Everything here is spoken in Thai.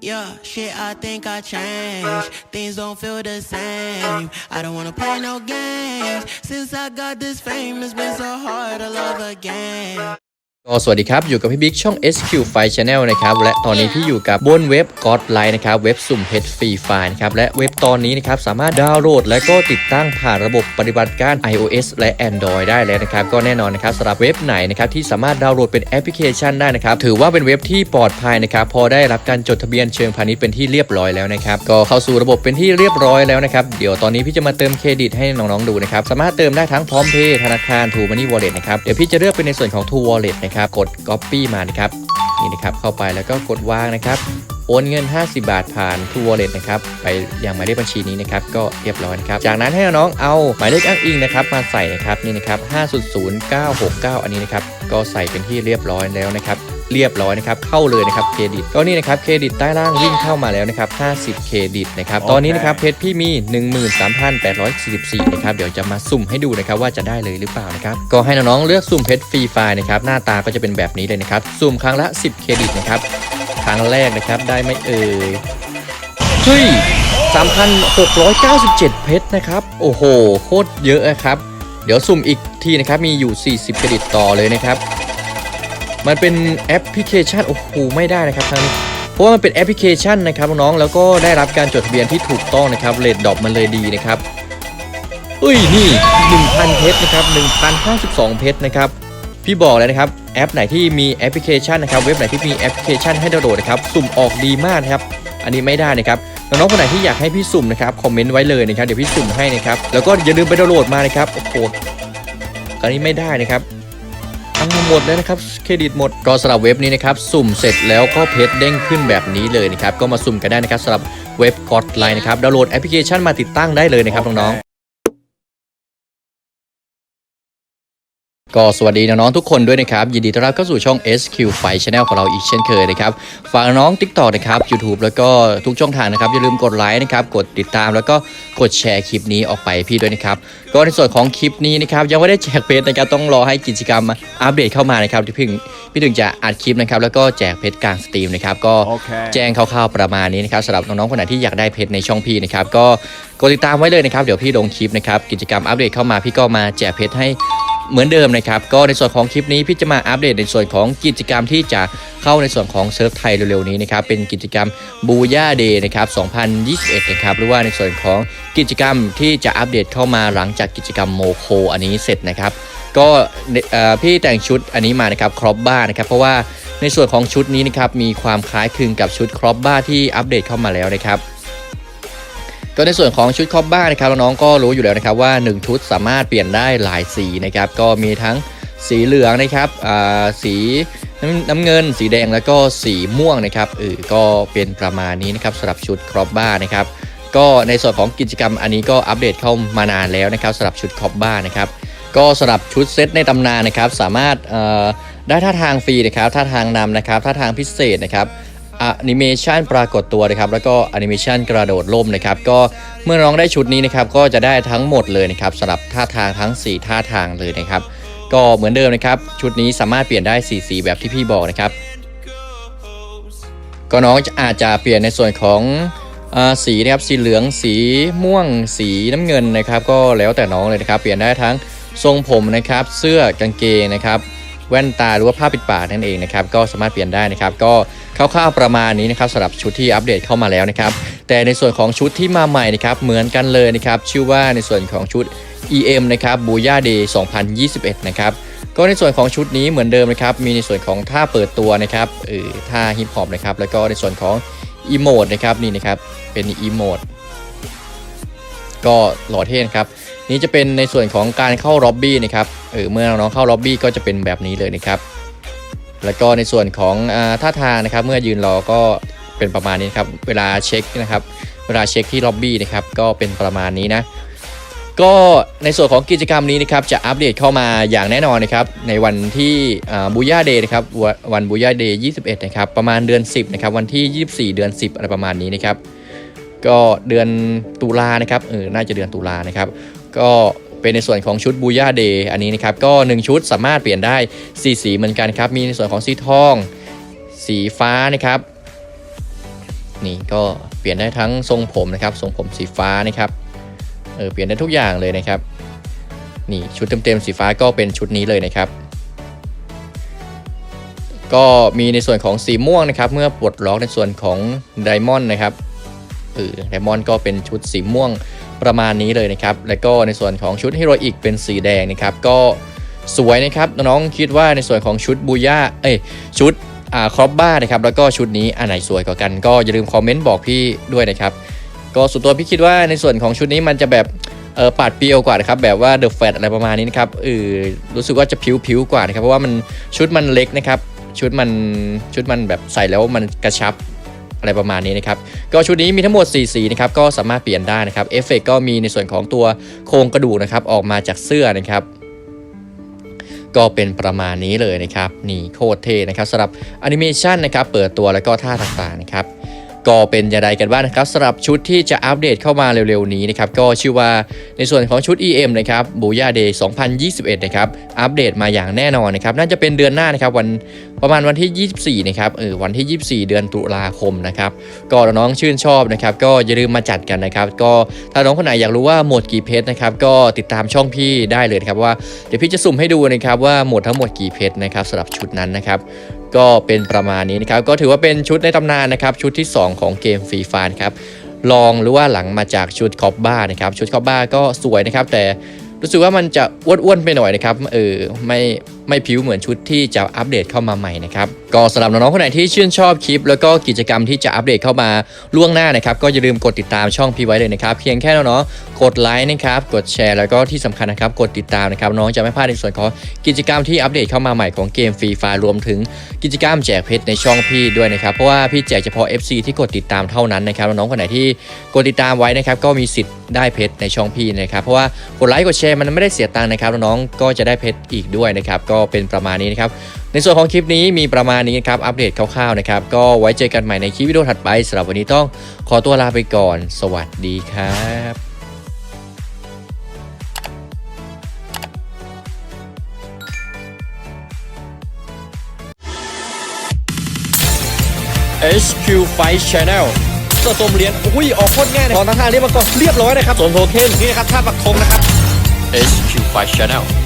Yeah, shit, I think I changed. Things don't feel the same. I don't wanna play no games. Since I got this fame, it's been so hard to love again. ก็สวัสดีครับ อยู่กับพี่บิ๊กช่อง SQ File Channel นะครับ และตอนนี้พี่อยู่กับบนเว็บ God Line นะครับ เว็บสุ่มเพชรฟรีไฟล์นะครับ และเว็บตอนนี้นะครับ สามารถดาวน์โหลด และก็ติดตั้งผ่านระบบปฏิบัติการ iOS และ Android ได้แล้วนะครับ ก็แน่นอนนะครับสำหรับเว็บไหนนะครับ ที่สามารถดาวน์โหลดเป็นแอปพลิเคชันได้นะครับ ถือว่าเป็นเว็บที่ปลอดภัยนะครับ พอได้รับการจดทะเบียนเชิงพาณิชย์เป็นที่เรียบร้อยแล้วนะครับก็เข้าสู่ระบบเป็นที่เรียบร้อยแล้วนะครับเดี๋ยวตอนนี้พี่จะมาเติมเครดิตให้น้องๆดูนะครับสามารถเติมได้ทั้งพร้อมเพย์ธนาคาร True Money Wallet นะครับเดี๋ยวพี่จะเลือกเป็นในส่วนของ True Wallet นะครับ กด Copy มานะครับนี่นะครับเข้าไปแล้วก็กดวางนะครับ โอนเงิน 50 บาทผ่าน True Wallet นะครับไปยังหมายเลขบัญชีนี้นะครับก็เรียบร้อยครับ จากนั้นให้น้องเอาหมายเลขอ้างอิงนะครับมาใส่นะครับนี่นะครับ500969 อันนี้นะครับก็ใส่เป็นที่เรียบร้อยแล้วนะครับ เรียบร้อยนะครับเข้าเลยนะครับเครดิตก็นี่นะครับเครดิตใต้ล่างวิ่งเข้ามาแล้วนะครับ50เครดิตนะครับตอนนี้นะครับเพชรพี่มี 13,844นะครับเดี๋ยวจะมาสุ่มให้ดูนะครับว่าจะได้เลยหรือเปล่านะครับก็ให้น้องๆเลือกสุ่มเพชรฟรีไฟล์นะครับหน้าตาก็จะเป็นแบบนี้เลยนะครับสุ่มครั้งละ 10เครดิตนะครับครั้งแรกนะครับได้ไหม่เอ่ยเฮ้ย3,697 เพชรนะครับ โอ้โห โคตรเยอะอะครับ เดี๋ยวสุ่มอีกทีนะครับ มีอยู่ 40เครดิตต่อเลยนะครับ มันเป็นแอปพลิเคชันโอ้โหไม่ได้นะครับทางนี้เพราะว่ามันเป็นแอปพลิเคชันนะครับน้องแล้วก็ได้รับการจดทะเบียนที่ถูกต้องนะครับเรทดอปมันเลยดีนะครับเอ้ยนี่ 1,000 เพชรนะครับ1,052 เพชรนะครับพี่บอกเลยนะครับแอปไหนที่มีแอปพลิเคชันนะครับเว็บไหนที่มีแอปพลิเคชันให้ดาวน์โหลดนะครับสุ่มออกดีมากนะครับอันนี้ไม่ได้นะครับน้องๆคนไหนที่อยากให้พี่สุ่มนะครับคอมเมนต์ไว้เลยนะครับเดี๋ยวพี่สุ่มให้นะครับแล้วก็อย่าลืมไปดาวน์โหลดมานะครับโอ้โหอันนี้ไม่ได้นะครับ ทั้งหมดเลยนะครับเครดิตหมดก็สำหรับเว็บนี้นะครับสุ่มเสร็จแล้วก็เพจเด้งขึ้นแบบนี้เลยนะครับก็มาสุ่มกันได้นะครับสำหรับเว็บกอดไลน์นะครับดาวน์โหลดแอปพลิเคชันมาติดตั้งได้เลยนะครับน้องๆ ก็สวัสดีน้องๆทุกคนด้วยนะครับ ยินดีต้อนรับเข้าสู่ช่อง SQ f i Channel ของเราอีกเช่นเคยนะครับฝากน้อง TikTok นะครับ YouTube แล้วก็ทุกช่องทางนะครับ อย่าลืมกดไลค์นะครับ กดติดตามแล้วก็กดแชร์คลิปนี้ออกไปพี่ด้วยนะครับ ก็ในส่วนของคลิปนี้นะครับ ยังไม่ได้แจกเพจนะครับต้องรอให้กิจกรรมอัปเดตเข้ามานะครับที่เพิ่งพี่ถึงจะอัดคลิปนะครับแล้วก็แจกเพจกลางสตรีมนะครับก็โอเคแจ้งคร่าวๆประมาณนี้นะครับสำหรับน้องๆคนไหนที่อยากได้เพจในช่องพี่นะครับก็กดติดตามไว้เลยนะครับเดี๋ยวพี่ลงคลิปนะครับกิจกรรมอัปเดตเข้ามาพี่ก็มาแจกเพจให้ เหมือนเดิมนะครับก็ในส่วนของคลิปนี้พี่จะมาอัปเดตในส่วนของกิจกรรมที่จะเข้าในส่วนของเซิร์ฟไทยเร็วๆนี้นะครับเป็นกิจกรรมบูย่าเดย์นะครับ 2021 นะครับหรือว่าในส่วนของกิจกรรมที่จะอัปเดตเข้ามาหลังจากกิจกรรมโมโคอันนี้เสร็จนะครับก็พี่แต่งชุดอันนี้มานะครับครอปบ้านะครับเพราะว่าในส่วนของชุดนี้นะครับมีความคล้ายคลึงกับชุดครอปบ้าที่อัปเดตเข้ามาแล้วนะครับ็ในส่วนของชุดครอบบ้านนะครับน้องๆก็รู้อยู่แล้วนะครับว่า 1 ชุดสามารถเปลี่ยนได้หลายสีนะครับก็มีทั้งสีเหลืองนะครับสีน้ำเงิน สีแดงแล้วก็สีม่วงนะครับเออก็เป็นประมาณนี้นะครับสำหรับชุดครอบบ้านนะครับก็ในส่วนของกิจกรรมอันนี้ก็อัปเดตเข้ามานานแล้วนะครับสำหรับชุดครอบบ้านนะครับก็สำหรับชุดเซตในตำนานนะครับสามารถได้ท่าทางฟรีนะครับท่าทางนำนะครับท่าทางพิเศษนะครับ อนิเมชันปรากฏตัวนะครับแล้วก็แอนิเมชันกระโดดล่มนะครับก็เมื่อน้องได้ชุดนี้นะครับก็จะได้ทั้งหมดเลยนะครับสำหรับท่าทางทั้ง 4 ท่าทางเลยนะครับ ก็เหมือนเดิมนะครับชุดนี้สามารถเปลี่ยนได้4สีแบบที่พี่บอกนะครับก็น้องอาจจะเปลี่ยนในส่วนของอสีนะครับสีเหลืองสีม่วงสีน้ำเงินนะครับ ก็แล้วแต่น้องเลยนะครับ เปลี่ยนได้ทั้งทรงผมนะครับ เสื้อกางเกงนะครับ แว่นตาหรือว่าผ้าปิดปากนั่นเองนะครับก็สามารถเปลี่ยนได้นะครับก็คร่าวๆประมาณนี้นะครับสำหรับชุดที่อัปเดตเข้ามาแล้วนะครับแต่ในส่วนของชุดที่มาใหม่นะครับเหมือนกันเลยนะครับชื่อว่าในส่วนของชุด EM นะครับบูย่าเดย์2021 นะครับก็ในส่วนของชุดนี้เหมือนเดิมนะครับมีในส่วนของท่าเปิดตัวนะครับเออท่าฮิปฮอปนะครับแล้วก็ในส่วนของอีโมดนะครับนี่นะครับเป็นอีโมดก็หล่อเท่นะครับ นี่จะเป็นในส่วนของการเข้าล็อบบี้นะครับเออเมื่อน้องเข้าล็อบบี้ก็จะเป็นแบบนี้เลยนะครับ แล้วก็ในส่วนของท่าทางนะครับ เมื่อยืนรอก็เป็นประมาณนี้นครับเวลาเช็คนะครับ เวลาเช็คที่ล็อบบี้นะครับก็เป็นประมาณนี้นะก็ในส่วนของกิจกรรมนี้นะครับจะอัปเดตเข้ามาอย่างแน่นอนนะครับในวันที่บูย่าเดย์นะครับวันวันบูย่าเดย์21 นะครับ ประมาณเดือน 10 นะครับ วันที่ 24 เดือน 10 อะไรประมาณนี้นะครับ ก็เดือนตุลานะครับเออน่าจะเดือนตุลานะครับ ก็เป็นในส่วนของชุดบูย่าเดย์อันนี้นะครับ ก็ 1 ชุดสามารถเปลี่ยนได้ 4 สีเหมือนกันครับ มีในส่วนของสีทอง สีฟ้านะครับ นี่ก็เปลี่ยนได้ทั้งทรงผมนะครับ ทรงผมสีฟ้านะครับเออเปลี่ยนได้ทุกอย่างเลยนะครับ นี่ชุดเต็มๆสีฟ้าก็เป็นชุดนี้เลยนะครับ ก็มีในส่วนของสีม่วงนะครับ เมื่อปลดล็อกในส่วนของไดมอนด์นะครับเออไดมอนด์ก็เป็นชุดสีม่วง ประมาณนี้เลยนะครับ แล้วก็ในส่วนของชุดฮีโรอีกเป็นสีแดงนะครับ ก็สวยนะครับ น้องๆคิดว่าในส่วนของชุดบูย่าเอ้ยชุดอ่าครอบบ้านะครับ แล้วก็ชุดนี้อันไหนสวยกว่ากันก็อย่าลืมคอมเมนต์บอกพี่ด้วยนะครับ ก็ส่วนตัวพี่คิดว่าในส่วนของชุดนี้มันจะแบบเออปาดเปรียวกว่านะครับแบบว่าเดอะแฟตอะไรประมาณนี้นะครับเออรู้สึกว่าจะผิวๆกว่านะครับเพราะว่ามันชุดมันเล็กนะครับชุดมันชุดมันแบบใส่แล้วมันกระชับ อะไรประมาณนี้นะครับก็ชุดนี้มีทั้งหมด4สีนะครับก็สามารถเปลี่ยนได้นะครับเอฟเฟกก็มีในส่วนของตัวโครงกระดูกนะครับออกมาจากเสื้อนะครับก็เป็นประมาณนี้เลยนะครับนี่โคตรเท่นะครับสำหรับแอนิเมชันนะครับเปิดตัวแล้วก็ท่าต่างๆนะครับ ก็เป็นอย่างไรกันบ้างนะครับสำหรับชุดที่จะอัปเดตเข้ามาเร็วๆนี้นะครับก็ชื่อว่าในส่วนของชุด EM นะครับบูย่าเดย์2021 นะครับอัปเดตมาอย่างแน่นอนนะครับน่าจะเป็นเดือนหน้านะครับวันประมาณวันที่ 24 นะครับเออวันที่ 24 เดือนตุลาคมนะครับก็น้องชื่นชอบนะครับก็อย่าลืมมาจัดกันนะครับก็ถ้าน้องคนไหนอยากรู้ว่าหมดกี่เพชรนะครับก็ติดตามช่องพี่ได้เลยครับว่าเดี๋ยวพี่จะสุ่มให้ดูนะครับว่าหมดทั้งหมดกี่เพชรนะครับสำหรับชุดนั้นนะครับ ก็เป็นประมาณนี้นะครับ ก็ถือว่าเป็นชุดในตำนานนะครับ ชุดที่ 2 ของเกมฟรีฟานครับลองหรือว่าหลังมาจากชุดคอบบ้านะครับ ชุดคอบบ้าก็สวยนะครับ แต่รู้สึกว่ามันจะอ้วนๆไปหน่อยนะครับเออไม่ ไม่ผิวเหมือนชุดที่จะอัปเดตเข้ามาใหม่นะครับก็สำหรับน้องๆคนไหนที่ชื่นชอบคลิป แล้วก็กิจกรรมที่จะอัปเดตเข้ามาล่วงหน้านะครับก็อย่าลืมกดติดตามช่องพี่ไว้เลยนะครับเพียงแค่น้องๆกดไลค์นะครับกดแชร์แล้วก็ที่สำคัญนะครับกดติดตามนะครับน้องจะไม่พลาดในส่วนของกิจกรรมที่อัปเดตเข้ามาใหม่ของเกมฟรีไฟรวมถึงกิจกรรมแจกเพชรในช่องพี่ด้วยนะครับเพราะว่าพี่แจกเฉพาะ FC ที่กดติดตามเท่านั้นนะครับน้องๆคนไหนที่กดติดตามไว้นะครับก็มีสิทธิ์ได้เพชรในช่องพี่นะครับเพราะว่ากดไลค์กดแชร์มันไม่ได้เสียตังค์นะครับน้องๆก็จะได้เพชรอีกด้วยนะครับก็เป็นประมาณนี้นะครับ ในส่วนของคลิปนี้มีประมาณนี้ครับ อัปเดตคร่าวๆนะครับ ก็ไว้เจอกันใหม่ในคลิปวิดีโอถัดไปสำหรับวันนี้ต้องขอตัวลาไปก่อน สวัสดีครับ HQ Fight Channel สะสมเหรียญอุ้ย ออกโคตรง่ายนะตอนทางๆเรียบมาก่อนเรียบร้อยนะครับสวมโทเค็นนี่นะครับท่าปักธงนะครับ HQ Fight Channel